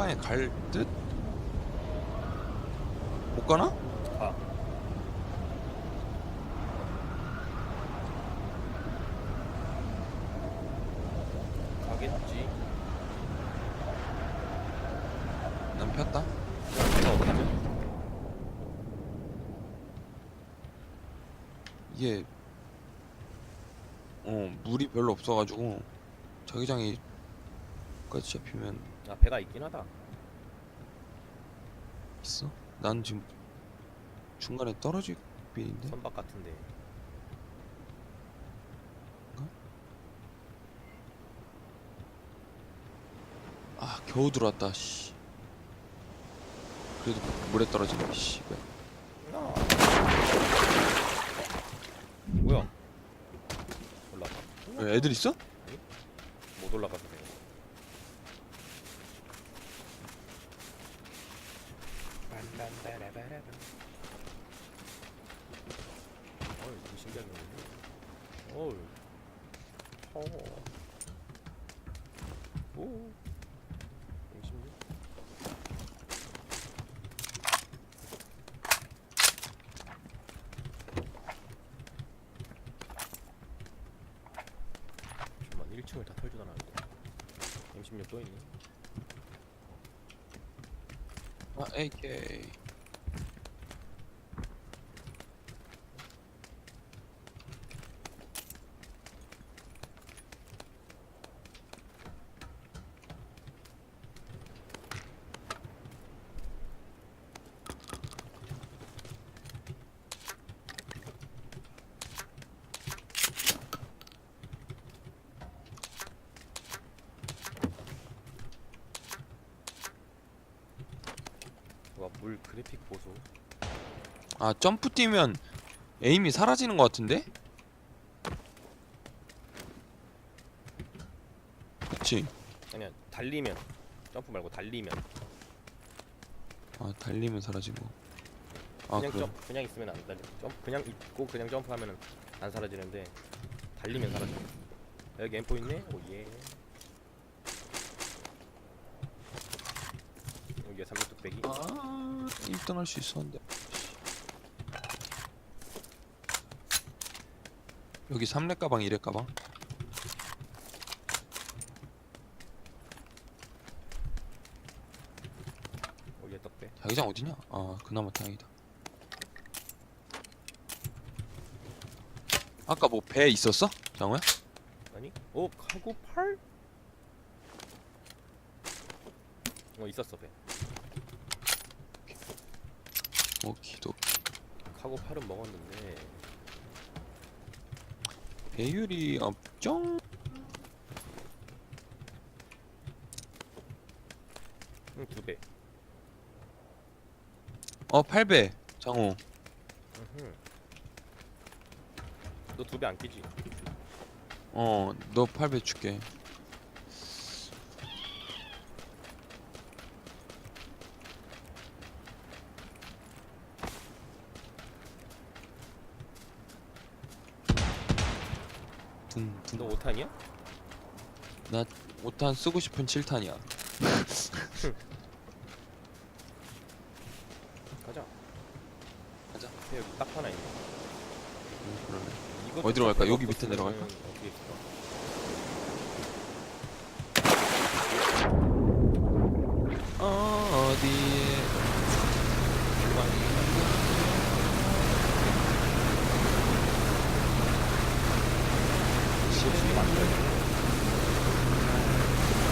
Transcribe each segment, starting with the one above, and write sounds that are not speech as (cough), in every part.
방에 갈 듯? 못 가나? 아. 가겠지. 난 폈다. 내가 어떡하면? 이게 어 물이 별로 없어가지고 자기장이 끝이 잡히면 아 배가 있긴 하다. 있어? 난 지금 중간에 떨어질 빌인데 선박 같은데. 아 겨우 들어왔다 씨 그래도 물에 떨어지네 씨 아. 뭐야? 올라가. 왜 애들 있어? 못 올라가서 AK 그래픽 보소. 아 점프 뛰면 에임이 사라지는 것 같은데? 그치. 아니야 달리면. 점프 말고 달리면. 아 달리면 사라지고. 아 그냥 그래. 점프 그냥 있으면 안 달려. 점프 그냥 있고 그냥 점프하면은 안 사라지는데 달리면 사라져. 여기 엠포 있네? 오 예. 여기가 삼육뚝배기. 아 1등 할 수 있었는데 여기 3렙 가방 2렙 가방 오예 떡배 자기장 어디냐? 아 그나마 다행이다 아까 뭐 배 있었어? 장호야? 아니 오 카고 팔? 어 있었어 배 오키도 카고 팔은 먹었는데. 배율이 없정? 응두 배. 어 8배. 장호. 너 두 배 안 끼지? 어너 8배 줄게 너 5탄이야? 5탄 쓰고 싶은 7탄이야 (laughs) 가자 가자. 여기 딱 하나 있네 이거 어디로 갈까? 딱 여기 밑에 내려갈까? 어떻게 있을까? 어디에 실수가 많다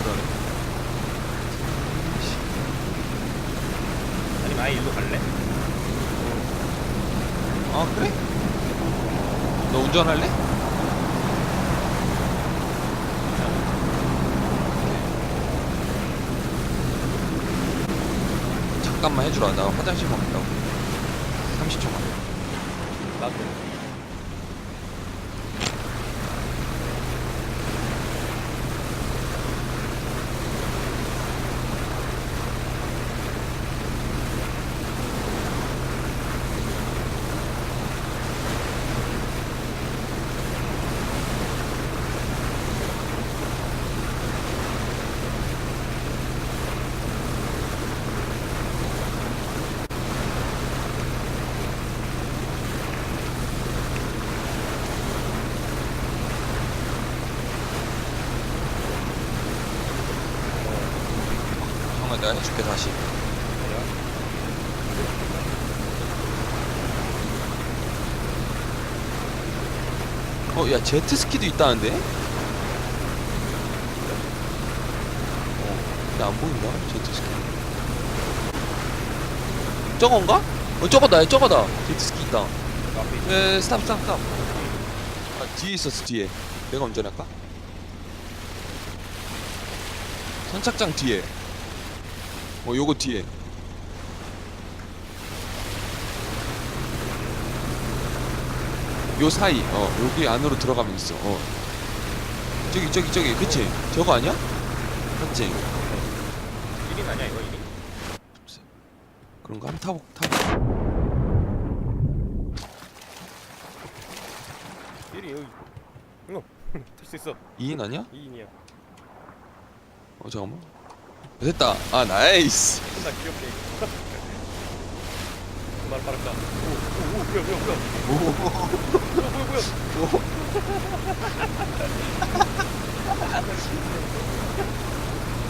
그러네 아니면 아예 일로 갈래? 아 그래? 너 운전할래? 잠깐만 해주라. 나 화장실만 갔다 올게 30초만. 나도 정아 내가 해줄게 다시. 어 야 제트스키도 있다는데? 어, 나안 보인다 제트스키. 저건가? 어 저거다 야, 저거다. 제트스키 있다. 에 스탑 스탑 스탑. 아 뒤에 있었어 뒤에. 내가 운전할까? 선착장 뒤에 어 요거 뒤에. 요 사이. 어 여기 안으로 들어가면 있어. 어. 저기 저기 저기. 그치? 저거 아니야? 맞지? 1인 아니야 이거 1인? 그런가? 한번 타보 타보. 1인 여기 이거 탈수 있어. 2인 아니야? 2인이야. 어 잠깐만 됐다 아 나이스 존나 귀엽게 정말 빠르다 오오오 뭐야 뭐야 뭐야 오 뭐야 뭐야 뭐야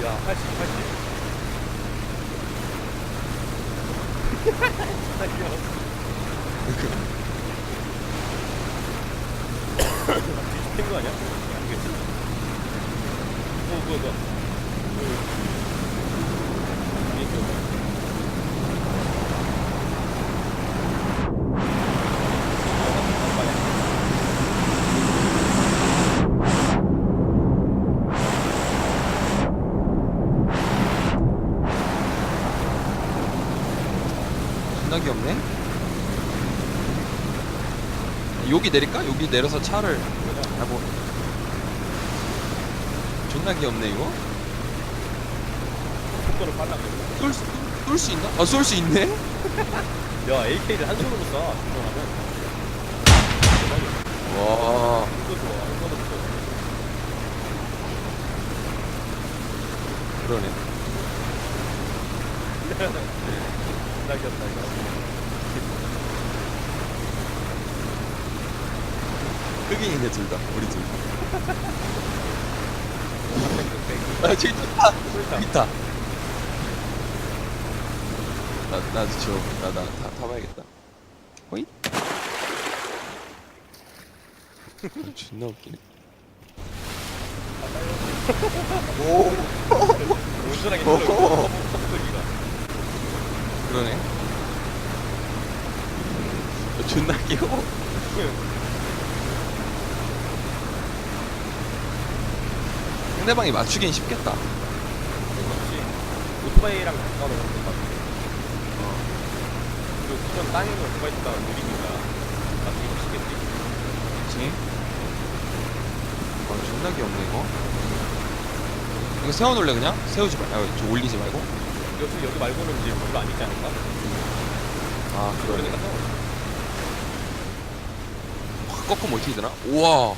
야 80, 80. (laughs) 나 귀여워. (laughs) 뒤집힌 거 아니야? 아니겠지? 어, 뭐야, 뭐야. 어, 이게 뭐야? 존나 귀엽네 여기 내릴까? 여기 내려서 차를 아뭐 존나 귀엽네 이거 속도를 빨라. 쏠 수, 쏠수 있나? 아 쏠 수 있네? 야, AK를 한 손으로 쏴. 운동하면. 와 이거 좋아. 이거도 좋아. 그러네 (laughs) 나 귀엽다, 이거. 흑인이네 둘다 우리 둘 백, (laughs) 아 저기 백. 여기 있다 나, 나도 저나나 타, 타봐야겠다 호이? 아, 존나 웃기네 온전하게 오. (laughs) 컵소리가. 그러네 어, 존나 귀여워 상대방이 맞추긴 쉽겠다 그렇지. 오토바이랑 가까우면 될것 같아. 어. 그리고 수전 땅에 있는 오토바이 타가 느리니까 맞기 쉽겠지. 그치? 와 존나 귀엽네 이거 이거 세워놓을래 그냥? 세우지 말, 아, 저 올리지 말고 여기, 여기 말고는 이제 별로 안 있지 않을까? 아 그러니까 그러네 서확 꺾으면 어떻게 되나? 우와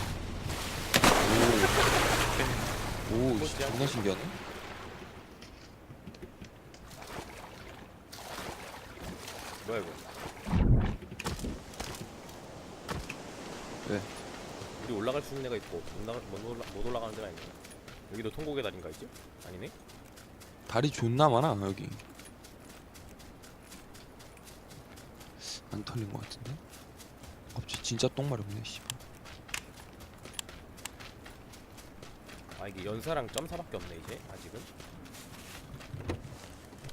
오, 오 씨, 존나 신기하네 뭐야 이거? 왜? 우리 올라갈 수 있는 데가 있고 못, 나가, 못, 올라, 못 올라가는 데가 있네. 여기도 통곡의 달인가 있지? 아니네? 다리 존나 많아 여기 안 털린 것 같은데? 갑자기 진짜 똥마렵네 씨발 아 이게 연사랑 점사밖에 없네 이제 아직은.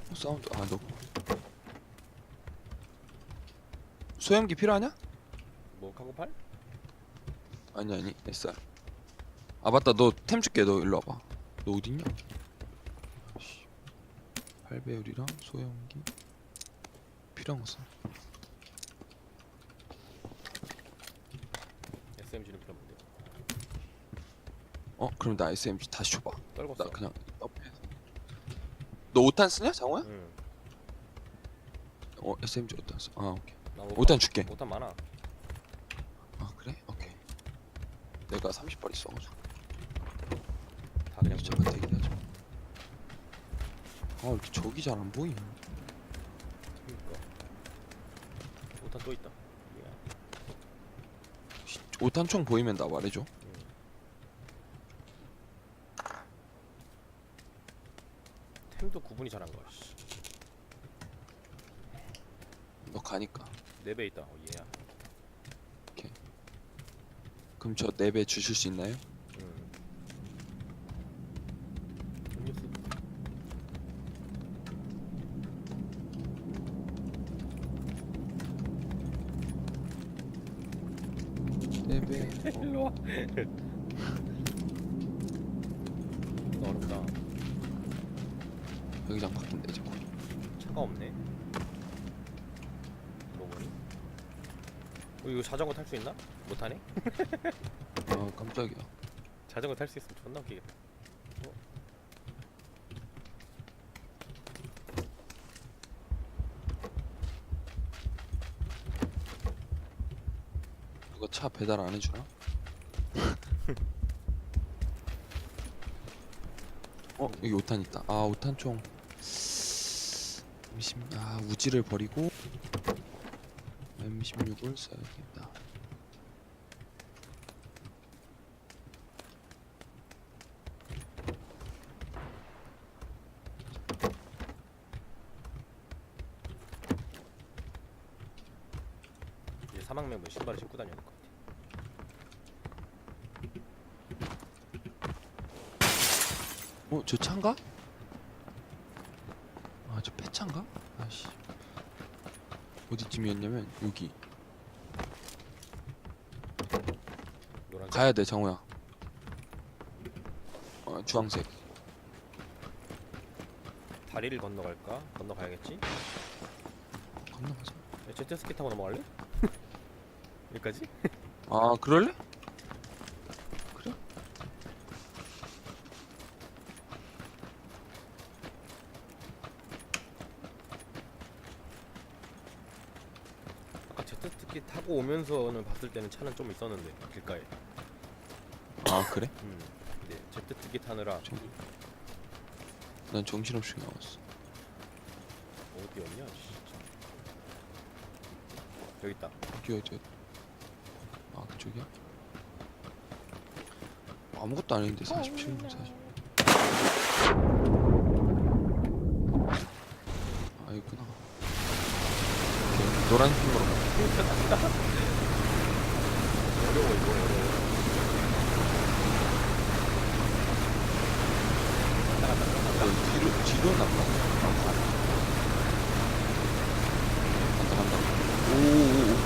어, 사운드 아 너 소염기 필요하냐? 뭐 카고팔? 아니 아니 SR 아 맞다 너 템 줄게 너 일로 와봐 너 어딨냐? 씨. 8배율이랑 소염기 필요한 거 써. SMG는 필요 없는데. 어 그럼 나 SMG 다시 줘봐 떨궜어. 나 그냥 옆에 너 5탄 쓰냐 장호야? 응. 어 SMG 5탄 써. 아 오케이 나 5탄 줄게 5탄 많아. 아 그래? 오케이 내가 30발 있어가지고 다 그냥 대기 아 이렇게 적이 잘 안 보이냐 그니까. 5탄 또 있다. 야. 5탄 총 보이면 나 말해줘 템도 구분이 잘안 가. 씨. 너 가니까. 네배 있다. 어 얘야. 그럼 저네배 주실 수 있나요? 음. 음료수. 네 배. 어, 일로 와. 어렵다. 여기장 바꾸면 되지 뭐. 차가 없네. 뭐니? 어, 이거 자전거 탈 수 있나? 못 타네? 아 깜짝이야. 자전거 탈 수 있으면 존나 웃기겠다. 차 배달 안 해주나? (laughs) 어 여기 5탄 있다. 아 5탄 총. M10, 아 우지를 버리고 M16을 써야겠다. 이제 사망명분 신발을 신고 다녀야 될것 같아. 어, 저 차인가? 아, 저 폐차인가? 아씨. 어디쯤이었냐면 여기. 노란색. 가야 돼, 정우야. 어, 주황색. 다리를 건너갈까? 건너가야겠지? 건너가자. 야, 제트스키 타고 넘어갈래? (laughs) 여기까지? 아, 그럴래? 제트스키 타고 오면서는 봤을 때는 차는 좀 있었는데 길가에. 아, 그래? 음. 근데 제트스키 타느라 정... 난 정신없이 나왔어. 어디였냐? 진짜. 여기 있다. 어디 어디? 아, 그쪽이야? 아무것도 아닌데 47분 40. 아, 있구나. 오케이, 노란 핑으로 어.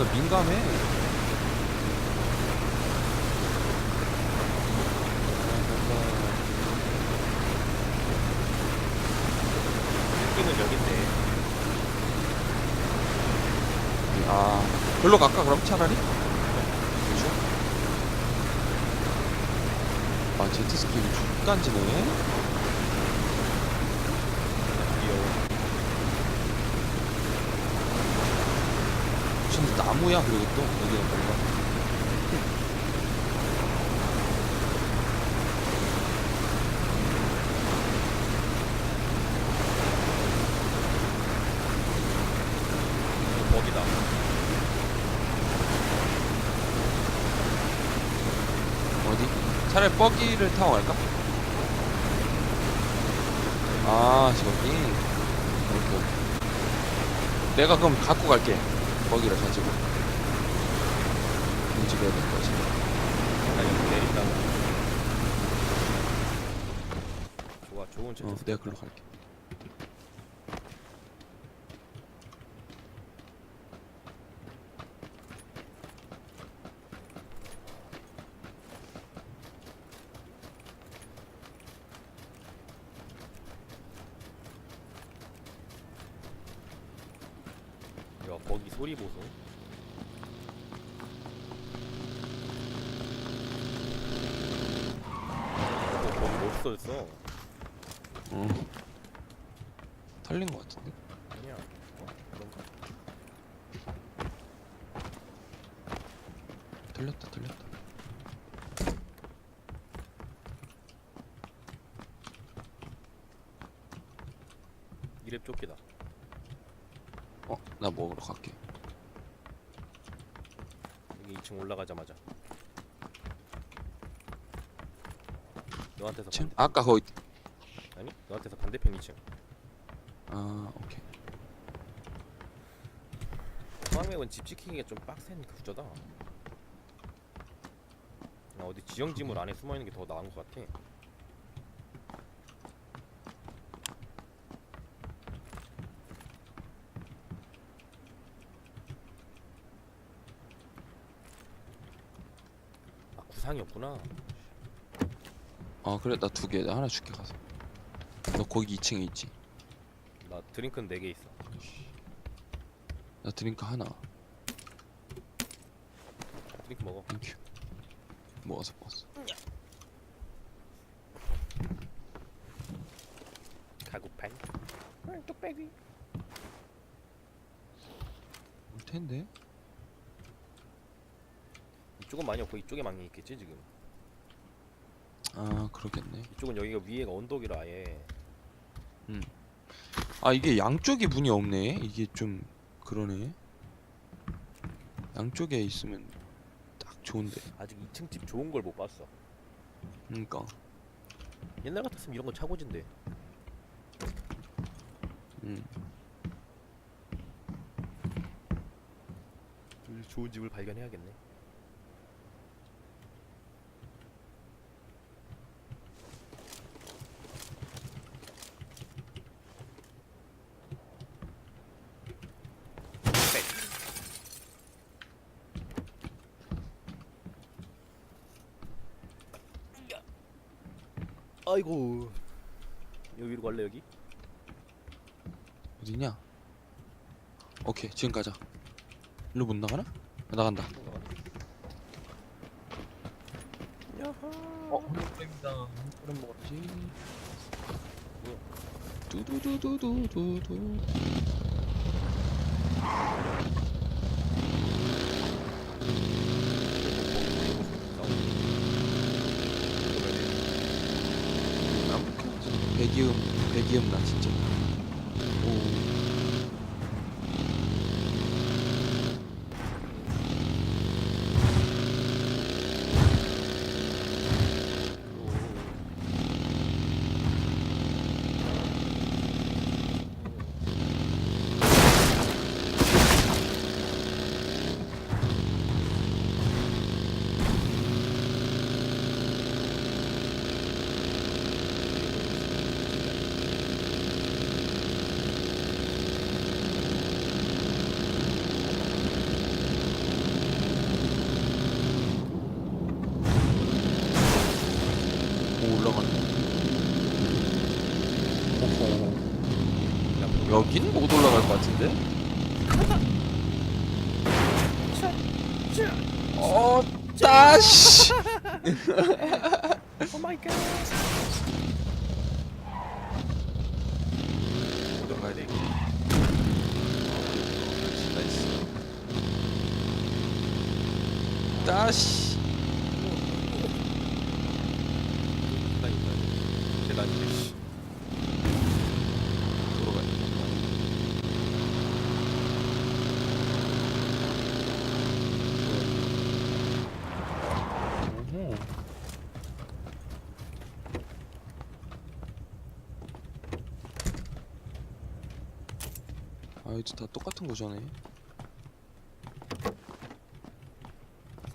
아, 민감해. 느낌은 여긴데. 아, 별로 갈까 그럼 차라리? 그죠? 아, 제트스키 죽간지네. 귀여워. 무슨 나무야 그리고 또 여기가 뭔가. 거기다. 어디? 차라리 버기를 타고 갈까? 아 저기 오케이 내가 그럼 갖고 갈게 버기를 가지고 움직여야 될 거지 나 여기 내린다. 좋아, 좋은 어 제트스키. 내가 글로 갈게 야, 거기 소리 보소. 어, 거기 멋있어졌어. 어 털린 거 같은데? 아니야. 어, 그런가? 털렸다 털렸다 이랩 쫓기다. 어? 나 먹으러 갈게 여기 2층 올라가자마자. 너한테서 2층? 반대편. 아까 거기 아니 너한테서 반대편 2층 아 오케이 포항맵은 집 지키기가 좀 빡센 구조다 나 어디 지형지물 안에 숨어있는 게 더 나은 것 같아. 아 구상이 없구나. 아 그래? 나 두 개. 나 하나 줄게 가서. 너 거기 2층에 있지? 나 드링크는 4개 있어. 나 드링크 하나. 드링크 먹어. 땡큐 먹었어 먹었어. 가구판 뚝배기. 올 텐데? 이쪽은 많이 없고 이쪽에 많이 있겠지 지금? 아 그러겠네. 이쪽은 여기가 위에가 언덕이라 아예. 아 이게 양쪽에 문이 없네. 이게 좀 그러네. 양쪽에 있으면 딱 좋은데. 아직 2층 집 좋은 걸 못 봤어. 그러니까. 옛날 같았으면 이런 건 차고진데. 음. 좀 좋은 집을 발견해야겠네 아이고 여기 위로 갈래 여기? 어디냐 오케이 지금 가자 일로 못 나가나? 아, 나간다 어 홀로그램 먹었지 뭐야? 두두두두두두두 배기음 배기음 나 진짜 오 오, 올라갔네 오호 여긴 못 올라갈 것 같은데? (laughs) 어, 따시. 올라가야 돼. 나이스. 따시. 계단인데 씨. 돌아가야 돼. 오호. 아, 이제 다 똑같은 거잖아.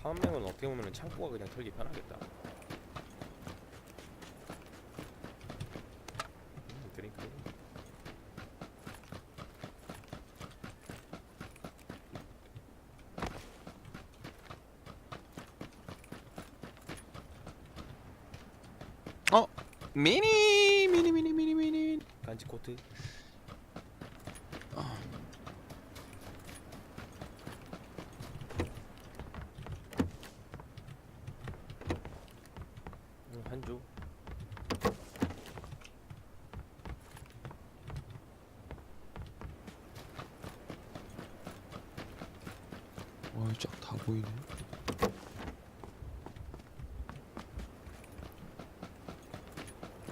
사업명은 어떻게 보면 창고가 그냥 털기 편하겠다. 음, 드링크. 미니 미니 미니 미니 미니. 간지 코트. 아. 음, 한 주. 와, 쫙 다 보이네.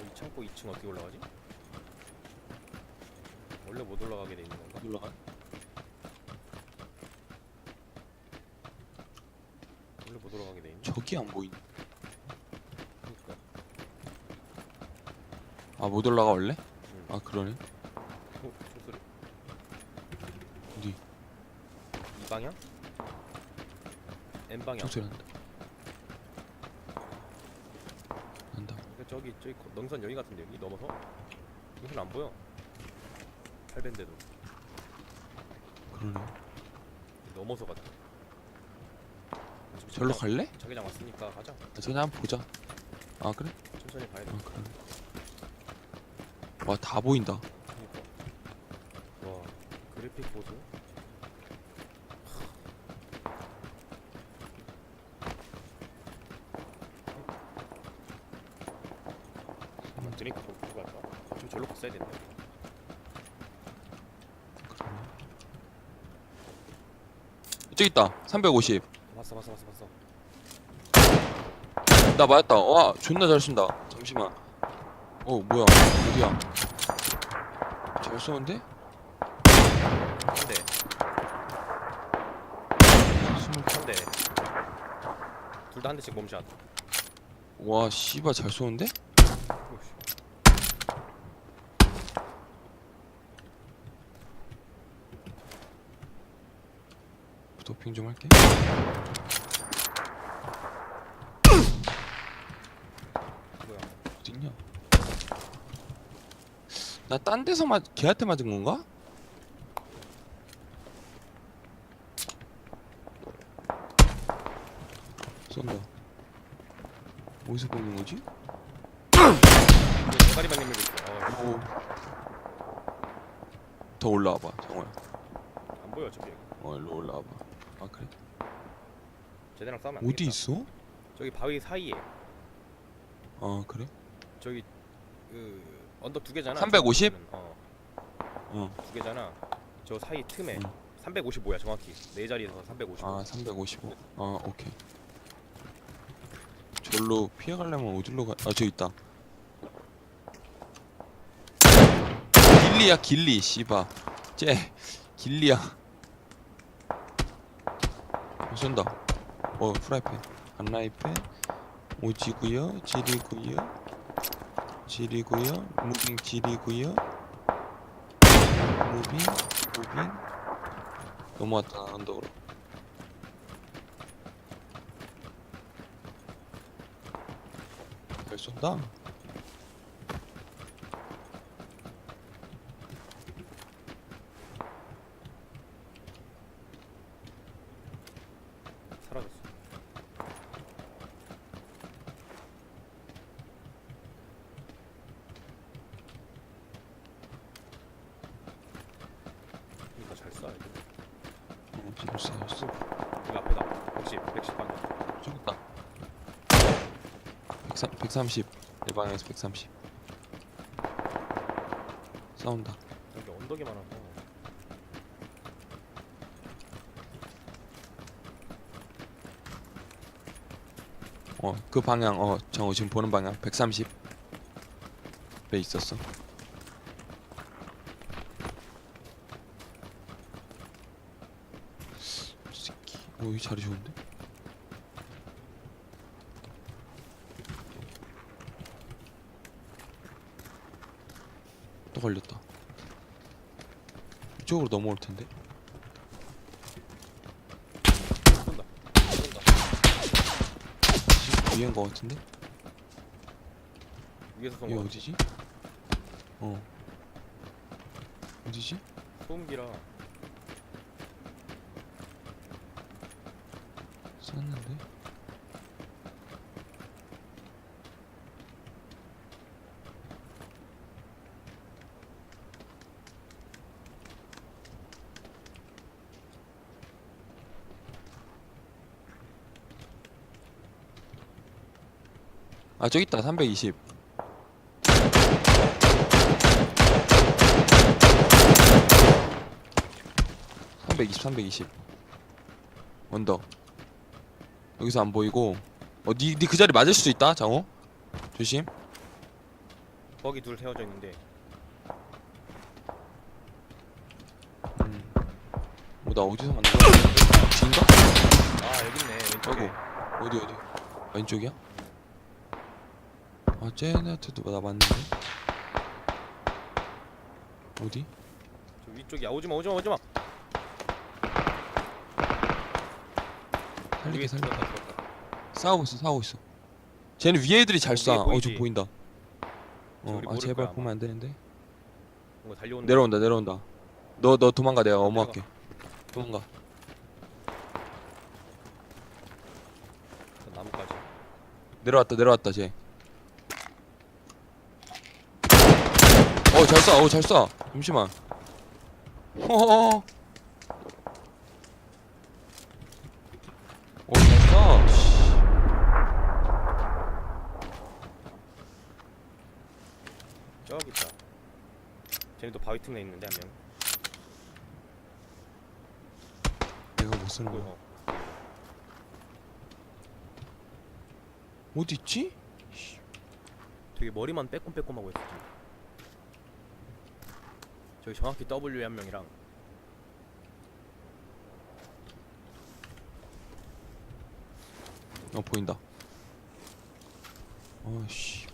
이 창고 2층 어떻게 올라가지? 원래 못 올라가게 돼 있는 건가? 올라가? 원래 못 올라가게 돼 있는. 저기 안 보이네. 아 못 올라가 원래? 응. 아 그러네 어, 총소리. 어디 이 방향? N 방향. 총소리 난다 난다 저기 저기 거- 능선 여기 같은데 여기 넘어서 능선 안 보여. 8밴데도 그러네 넘어서 가자. 절로 갈래? 자기장 왔으니까 가자. 아, 저기 한번 보자 아 그래? 천천히 가야 돼. 아 그러네 와다 보인다 그러니까. 와 그래픽 보소. 좀 보고 갈까? 좀 절로 갔어야. 그러네 저기 있다 350 봤어 봤어 봤어 봤어. 나 맞았다. 와, 존나 잘 쏜다. 잠시만. 어, 뭐야? 어디야? 잘 쏘는데? 한 대, 스물. 한 대. 둘 다 한 대씩 몸샷. 와, 씨발 잘 쏘는데? 오씨. 도핑 좀 할게. 뭐야? 어딨냐? 나 딴 데서 맞, 걔한테 맞은 건가? 쏜다. 어디서 보는 거지? 내밀고 있어. 어, 오. 더 올라와봐, 정호야. 안 보여 어차피. 어, 일로 올라와봐. 아, 그래? 쟤네랑 싸우면 안 어디 되겠다. 있어? 저기 바위 사이에. 아, 그래? 저기 그 언덕 두 개잖아. 350? 저거는. 어, 어. 두 개잖아. 저 사이 틈에 음. 355야 정확히. 네 자리에서 355. 아 355. 아 오케이. 절로 피해 가려면 어디로 가? 아 저기 있다. 길리야 길리 씨바. 쟤 길리야. 어, 쏜다. 어 프라이팬. 안라이팬. 오지구요. 지리구요. 지리구요. 무빙 지리구요. 무빙 무빙. 넘어왔다 언덕으로. 잘 쏜다. 사라졌어. 그러니까 잘 쏴. 이거. 어, 지금 쏘였어. 여기 앞에다. 110, 110 방향. 저기 있다. 130, 130. 내 방향에서 130. 싸운다. 여기 언덕이 많아서. 어, 그 방향, 어, 정우 지금 보는 방향 130. 에 있었어. 이 새끼. 오, 이 자리 좋은데? 또 걸렸다. 이쪽으로 넘어올 텐데. 쏜다. 쏜다. 위에인 것 같은데? 위에서 쏜 이게 거. 어디지? 어. 어디지? 소음기라. 쐈는데? 아 저기 있다. 320 320 320 언덕. 여기서 안 보이고. 어니 니그 자리 맞을 수도 있다 장호? 조심. 거기 둘 세워져 있는데. 음. 뭐나 어디서 만난 거야? 뒤인가? 아 여기 있네. 왼쪽에. 아이고 어디 어디? 왼쪽이야? 아 쟤네한테도 나 맞는데? 어디? 저 위쪽이야. 오지마 오지마 오지마. 죽었다 죽었다 싸우고 있어 싸우고 있어. 쟤는 위에 애들이 잘 어, 쏴. 위에 어저 보이지? 보인다. 우리 어아 모를 제발 거야. 보면 안 되는데? 뭔가 달려오는 내려온다 내려온다. 너 너 도망가 내가 어머할게. 도망가. 저 나무까지. 내려왔다 내려왔다 쟤 어, 잘 쏴, 어, 잘 쏴. 잠시만. 허허허. 어, 잘 쏴. 씨. 저기 있다 쟤네도 바위 틈에 있는데 한 명 내가 못 쓰는 거야. 어, 어디 있지? 되게 머리만 빼꼼빼꼼하고 있어 지금. 저기 정확히 W에 한 명이랑 어, 보인다. 어씨.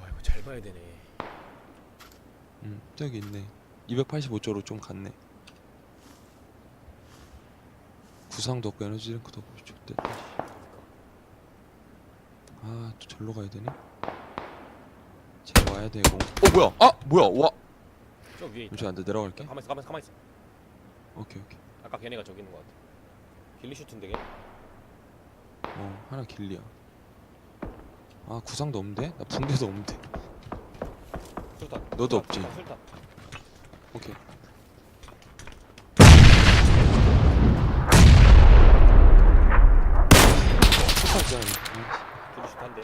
와 이거 잘 봐야 되네 음, 저기 있네. 285조로 좀 갔네. 구상도 없고 에너지 드링크도 없고 좋대. 아, 또 절로 가야 되네. 쟤 와야 되고. 어, 뭐야? 아, 뭐야? 와. 저 위에 있다 잠시만, 나 내려갈게. 가만 있어 가만 있어 가만 있어 오케이, 오케이. 아까 걔네가 저기 있는 거 같아 길리 슈트인데 걔? 어, 하나 길리야. 아, 구상도 없는데? 나 붕대도 없는데. 술탄 너도 없지? 술탄, 술탄. 오케이. 폭탄 있잖아. 아, 길리 슈트 한대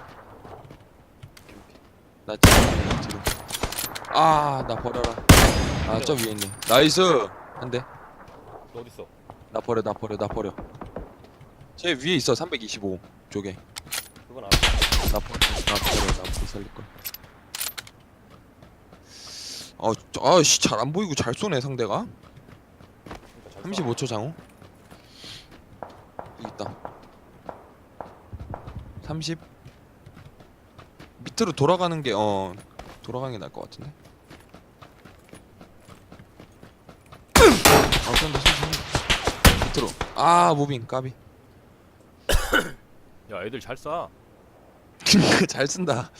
나 지금 뒤로. 아, 나 버려라. 아, 저 위에 있네. 나이스. 한 대. 너 어딨어? 나 버려, 나 버려, 나 버려. 제 위에 있어. 325 쪽에. 그건 알아 나 버려, 나 버려, 나못 살릴 걸. 아, 저- 아, 씨, 잘 안 보이고 잘 쏘네 상대가. 그러니까 잘 쏴. 35초 장호. 여기 있다. 30. 밑으로 돌아가는 게 어 돌아가는 게 나을 것 같은데. 아, 쏜다, 쏜다. 밑으로. 아, 무빙 까비. (coughs) 야 애들 잘 쏴. (laughs) 잘 쓴다.